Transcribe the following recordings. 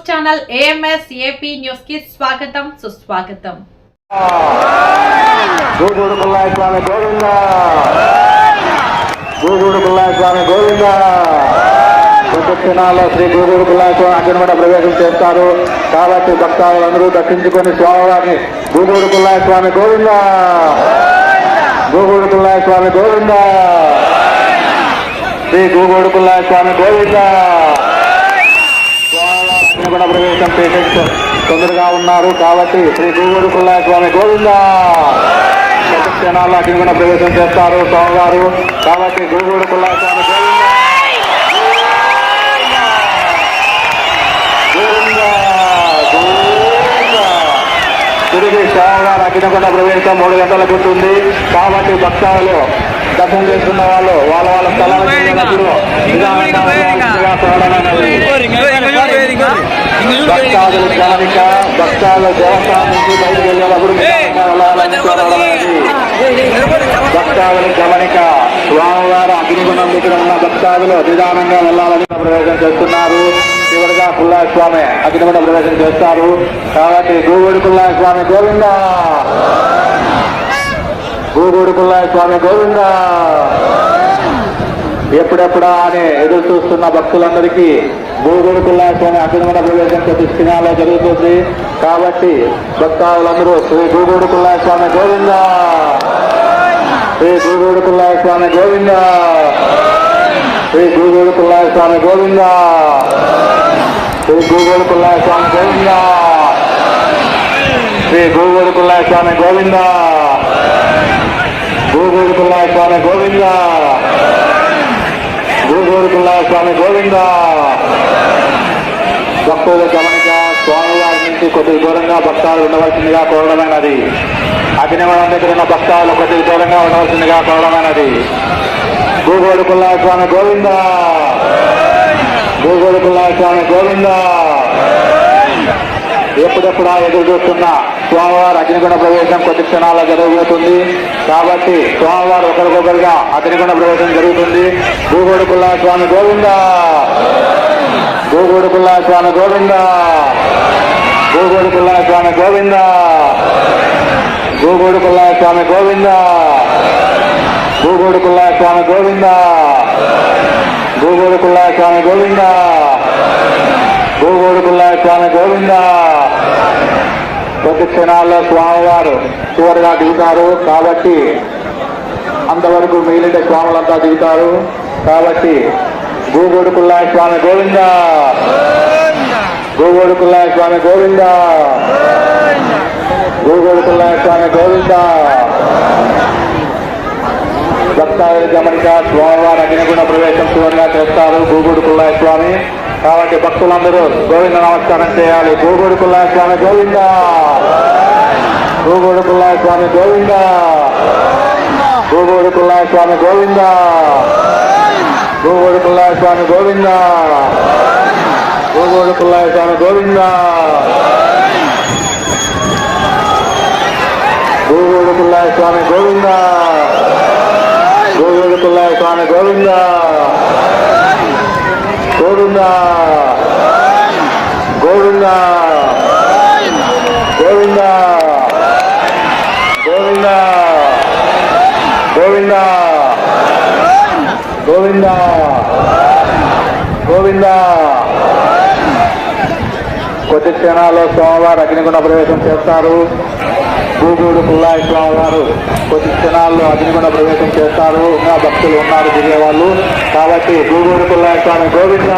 News channel AMS AP న్యూస్కి స్వాగతం సుస్వాగతం. గూగూడు పుల్లాయ స్వామి గోవింద. గూగూడు పుల్లాయ స్వామి గోవింద. ప్రదక్షిణాల్లో శ్రీ గూగూడు పుల్లాయ స్వామి అగ్నిమఠ ప్రవేశం చేస్తారు. కాబట్టి భక్తాలందరూ దర్శించుకొని స్వామివారిని గూగూడు పుల్లాయ స్వామి గోవింద. గూగూడు పుల్లాయ స్వామి గోవింద. శ్రీ గూగూడు పుల్లాయ స్వామి గోవింద. కూడా ప్రవేశం పేషెంట్స్ తొందరగా ఉన్నారు కాబట్టి శ్రీ గూడూరు పుల్లయ్య స్వామి క్షణాల్లో అటు కూడా ప్రవేశం చేస్తారు స్వామి గారు కాబట్టి గూడూరు పుల్లయ్య స్వామి తిరిగి శ్యామగారు ప్రవేశం మూడు గంటలకు ఉంటుంది కాబట్టి భక్తాలు దర్శనం చేసుకున్న వాళ్ళు వాళ్ళ వాళ్ళ స్థలాలు భక్తాదులు కానిక భక్తాల దేవస్థానం నుంచి బయటకు వెళ్ళేటప్పుడు నిదానంగా భక్తాదుల గమనిక స్వామివారి అగ్నిగుణం దగ్గర ఉన్న భక్తాదులు నిదానంగా వెళ్ళాలని ప్రవేశం చేస్తున్నారు చివరిగా పుల్లాయ స్వామి అగ్నిగుణ ప్రవేశం చేస్తారు కాబట్టి గోగుడు పుల్లాయ స్వామి గోవింద గోగుడు పుల్లాయ స్వామి గోవింద ఎప్పుడెప్పుడా అని ఎదురు చూస్తున్న భక్తులందరికీ భూగుడు కుల్లాస్వామి అభినమన ప్రవేశం ప్రతిష్ఠినాలో జరుగుతుంది. కాబట్టి భక్తాదులందరూ శ్రీ భూగుడు స్వామి గోవింద! శ్రీ భూగుడు కుల్లాస్వామి గోవింద! శ్రీ భూగుడు కుల్లాస్వామి గోవింద! శ్రీ భూగుడు స్వామి గోవింద! శ్రీ భూగుడు స్వామి గోవిందా! గోవింద భక్తుల గమనిక స్వామివారి నుంచి కొద్ది దూరంగా భక్తాలు ఉండవలసిందిగా కోరడమైనది. అభినవనం దగ్గర ఉన్న భక్తాలు కొద్ది దూరంగా ఉండవలసిందిగా కోరడమైనది. భూగోడు పుల్లా స్వామి గోవింద. భూగోడు పుల్లా స్వామి గోవింద. ఎప్పుడెప్పుడా ఎదురు చూస్తున్న స్వామివారి అగ్నిగుణ ప్రవేశం కొద్ది క్షణాల జరగబోతుంది. కాబట్టి స్వామివారు ఒకరికొకరుగా అగ్నిగుణ ప్రవేశం జరుగుతుంది. భూగోడుకుల్ల స్వామి గోవింద! భూగోడుకుల్ల స్వామి గోవింద! గోగోడు పుల్లాయ స్వామి గోవింద! భూగోడు పుల్లాయ స్వామి గోవింద! భూగోడుకుల్ల స్వామి గోవింద! భూగోడుకుల్ల స్వామి గోవింద గోగోడు పుల్లాయ స్వామి గోవింద కొద్ది క్షణాల్లో స్వామివారు చివరిగా దిగుతారు. కాబట్టి అంతవరకు మిగిలిన స్వాములంతా దిగుతారు. కాబట్టి గూగోడు పుల్లాయ స్వామి గోవింద! గూగోడు పుల్లాయ స్వామి గోవింద! గోగోడు పుల్లాయ స్వామి గోవింద! భక్తాదుల గమనిక స్వామివారి అగ్నిగుణ ప్రవేశం చివరిగా చేస్తారు. గూగుడు కుల్లాయ స్వామి కాబట్టి భక్తులందరూ గోవింద నమస్కారం చేయాలి. గోగోడు పుల్లా స్వామి గోవింద. గోగోడు పుల్లా స్వామి గోవింద. గోగోడు పుల్లా స్వామి గోవింద. గోగోడు పుల్లా స్వామి గోవింద. గోగోడు పుల్లా స్వామి గోవింద. గోగోడు పుల్లా స్వామి గోవింద. గోగోడు పుల్లా స్వామి గోవిందా గోవింద గోవింద గోవింద గోవింద గోవింద గోవింద కొద్ది క్షణాల్లో స్వామివారు అగ్నిగుణ ప్రవేశం చేస్తారు. భూగూడు పుల్లాయి స్వామి వారు కొద్ది క్షణాల్లో అగ్నిగుణ ప్రవేశం చేస్తారు. ఇంకా భక్తులు ఉన్నారు దిగేవాళ్ళు కాబట్టి భూగూడు పుల్లాయి స్వామి గోవింద.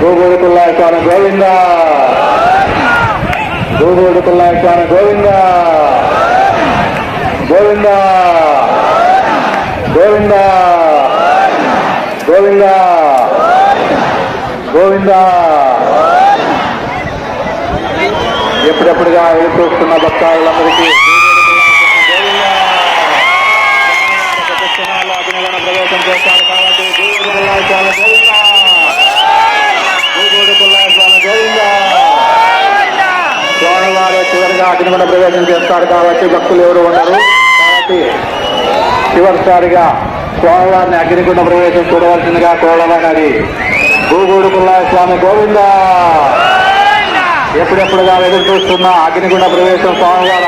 భూగూడు పుల్లాయి స్వామి గోవింద. భూగూడు పుల్లాయి స్వామి గోవింద. గోవింద. గోవింద. గోవిందా. గోవింద. ఎప్పుడెప్పుడుగా ఎదురు చూస్తున్న భక్తాదులందరికీ ప్రవేశం చేస్తారు కాబట్టి గోవింద పుల్లాయ స్వామి గోవింద గోగోడు పుల్లాయ స్వామి స్వామివారు చివరిగా అగ్నిగుణ ప్రవేశం చేస్తారు కాబట్టి భక్తులు ఎవరు ఉండరు. కాబట్టి చివరిసారిగా స్వామివారిని అగ్నిగుండ ప్రవేశం చూడవలసిందిగా కోరడమైనది గూగూడు స్వామి గోవింద. ఎప్పుడెప్పుడుగా ఎదురు చూస్తున్న అగ్నిగుండ ప్రవేశం స్వామివారు